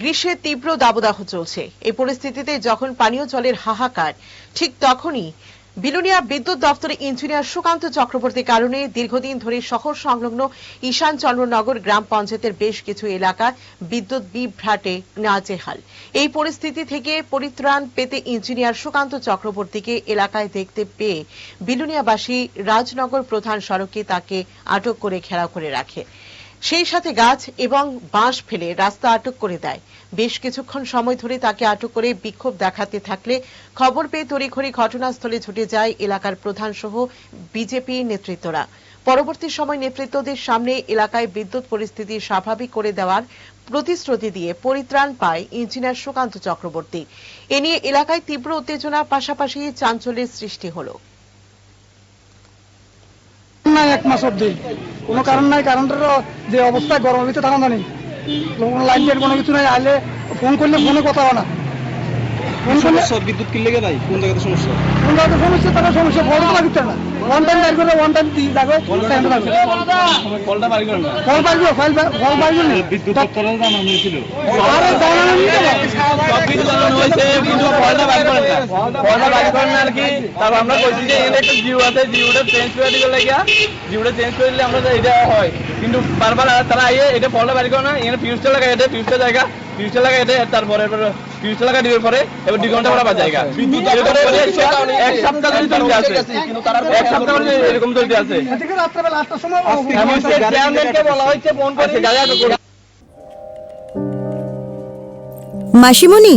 গ্রীষ্মের তীব্র দাবদাহ চলছে। এই পরিস্থিতিতে যখন পানীয় জলের হাহাকার, ঠিক তখনই বিলুনিয়া বিদ্যুৎ দপ্তরের ইঞ্জিনিয়ার সুকান্ত চক্রবর্তীর কারণে দীর্ঘদিন ধরে শহর সংলগ্ন ঈশান চন্দ্রনগর গ্রাম পঞ্চায়েতের বেশ কিছু এলাকা বিদ্যুৎ বিভ্রাটে নাজেহাল। এই পরিস্থিতি থেকে পরিত্রাণ পেতে ইঞ্জিনিয়ার সুকান্ত চক্রবর্তীকে এলাকায় দেখতে পেয়ে বিলুনিয়াবাসী রাজনগর প্রধান সড়কে তাকে আটক করে ঘেরাও করে রাখে। সেই সাথে গাছ এবং বাঁশ ফেলে রাস্তা আটক করে দেয়। বেশ কিছুক্ষণ সময় ধরে তাকে আটক করে বিক্ষোভ দেখাতে থাকলে খবর পেয়ে তড়িঘড়ি ঘটনাস্থলে ছুটে যায় এলাকার প্রধান সহ বিজেপি নেতৃত্বরা। পরবর্তী সময় নেতৃত্বদের সামনে এলাকায় বিদ্যুৎ পরিস্থিতি স্বাভাবিক করে দেওয়ার প্রতিশ্রুতি দিয়ে পরিত্রাণ পায় ইঞ্জিনিয়ার সুকান্ত চক্রবর্তী। এ নিয়ে এলাকায় তীব্র উত্তেজনা, পাশাপাশি চাঞ্চল্যের সৃষ্টি হলো। এক মাস অব্দি কোনো কারণ নাই কারণটার যে অবস্থা গরমের ভিতরে থাকা জানি কোনো লাইন কোনো কিছু নাই আলে ফোন করলে ফোনে কথা হয় না। ফোন সমস্যা বিদ্যুৎ কিনলে গে ভাই? কোন জায়গাতে সমস্যা? ফোন করতে সমস্যা তারা সমস্যা ফল তো না। ওয়ান টাইম বাইর করে ওয়ান টাইম দিয়ে যাবে কলটা না। ফাইল বিদ্যুৎ হয়েছিল। আরে হবে। সব কিছু জানানো হয়েছে কিন্তু কলটা বাড়ি করেন আর কি। তারপর আমরা কইছি যে এখানে একটা জিও আছে জিওটা চেঞ্জ করে দিলে লাগিয়া। জিওটা চেঞ্জ করে দিলে আমরা এটা হয়। কিন্তু বারবার তারা আইয়ে এটা কলটা বাড়ি করে না এখানে ফিউজটা লাগা এটা ফিউজটা জায়গা ফিউজটা লাগা এটা তারপরে ফিউজটা লাগা দেওয়ার পরে এবার দুই ঘণ্টা পরে জায়গা। এক সপ্তাহ ধরে চলতে আছে। এক সপ্তাহ ধরে এরকম চলতে আছে। রাত্রেবেলা আটটার সময় চেয়ারম্যানকে বলা হয়েছে ফোন করে। মাসিমণি?